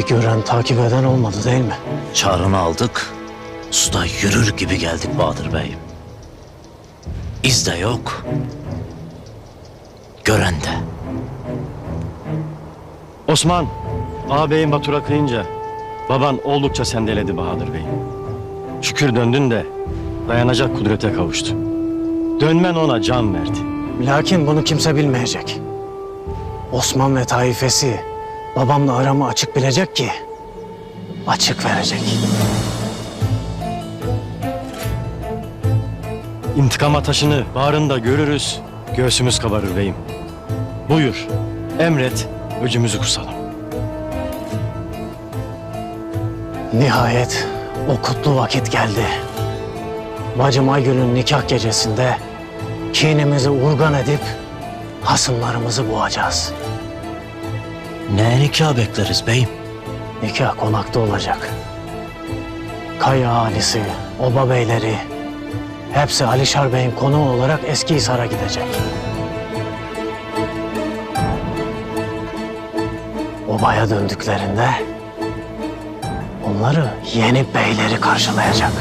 Bir gören takip eden olmadı değil mi? Çağrını aldık. Suda yürür gibi geldik Bahadır Bey'im. İz de yok. Gören de. Osman, ağabeyin Batur'a kıyınca baban oldukça sendeledi Bahadır Bey. Şükür döndün de dayanacak kudrete kavuştu. Dönmen ona can verdi. Lakin bunu kimse bilmeyecek. Osman ve taifesi babamla aramı açık bilecek ki açık verecek. İntikam ateşini bağrında görürüz, göğsümüz kabarır beyim. Buyur, emret, öcümüzü kusalım. Nihayet o kutlu vakit geldi. Bacım Aygül'ün nikah gecesinde kinimizi urgan edip hasımlarımızı boğacağız. Ne nikah bekleriz beyim? Nikah konakta olacak. Kaya ahalisi, oba beyleri hepsi Alişar Bey'in konuğu olarak Eskihisar'a gidecek. Obaya döndüklerinde onları yeni beyleri karşılayacak.